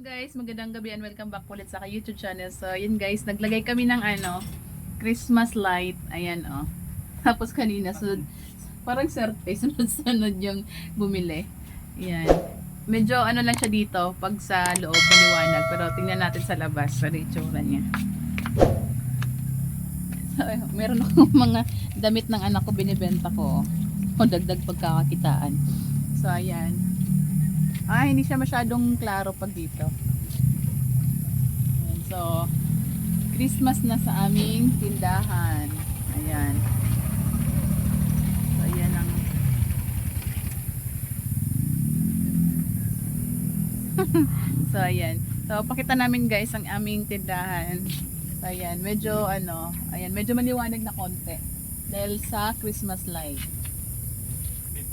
guys, magandang gabi and welcome back ulit sa aking YouTube channel. So, yun guys, naglagay kami ng ano, Christmas light. Ayan oh. Tapos kanina, sunod, parang serte, sunod-sunod yung bumili. Ayan. Medyo ano lang siya dito, pag sa loob maliwanag. Pero tingnan natin sa labas, sa itsura niya. So, meron akong mga damit ng anak ko binibenta ko. O dagdag pagkakakitaan. So, ayan. Ah, hindi siya masyadong klaro pag dito. Ayan, so, Christmas na sa aming tindahan. Ayan. So, ayan ang So, ayan. So, pakita namin guys ang aming tindahan. So, ayan. Medyo, ano, ayan, medyo maliwanag na konti. Dahil sa Christmas light.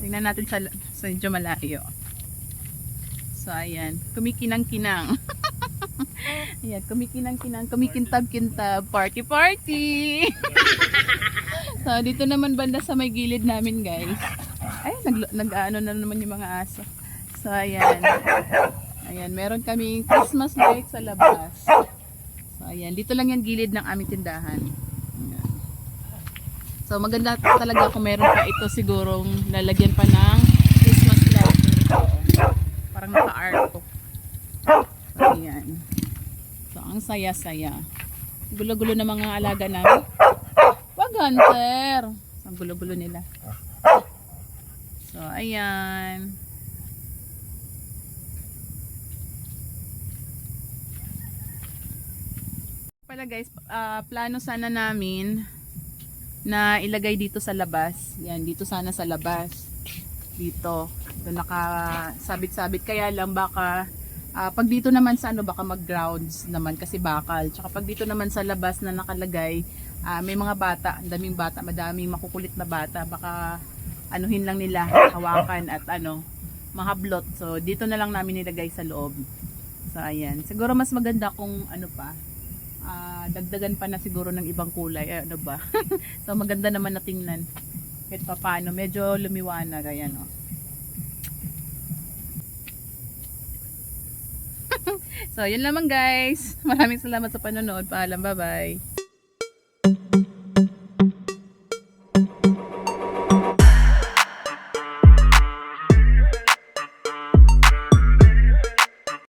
Tingnan natin sa, sa medyo malayo. So, ayan. Kumikinang-kinang. ayan, kumikinang-kinang. Kumikintab-kintab. Party-party! so, dito naman banda sa may gilid namin, guys. Ay, nag, nag-ano na naman yung mga aso. So, ayan. Ayan, meron kaming Christmas light sa labas. So, ayan. Dito lang yan gilid ng aming tindahan. So, maganda talaga kung meron pa ito sigurong lalagyan pa ng. To. So, ayan. So, ang saya-saya. Gulo-gulo ng mga alaga namin. Wag, Hunter! Ang gulo-gulo nila. So, ayan. Pala guys, ah, plano sana namin na ilagay dito sa labas. Yan, dito sana sa labas. Dito. Ito nakasabit-sabit. Kaya lang baka, ah, pag dito naman sa ano, baka mag-grounds naman kasi bakal. Tsaka pag dito naman sa labas na nakalagay, ah, may mga bata, ang daming bata, madaming makukulit na bata. Baka anuhin lang nila, hawakan at ano, mahablot. So, dito na lang namin nilagay sa loob. So, ayan. Siguro mas maganda kung ano pa, ah, dagdagan pa na siguro ng ibang kulay. Eh, ano ba? so, maganda naman na tingnan. Kahit pa paano, medyo lumiwanag. Ayan, oh. so, yun lamang guys. Maraming salamat sa panonood. Paalam, bye-bye.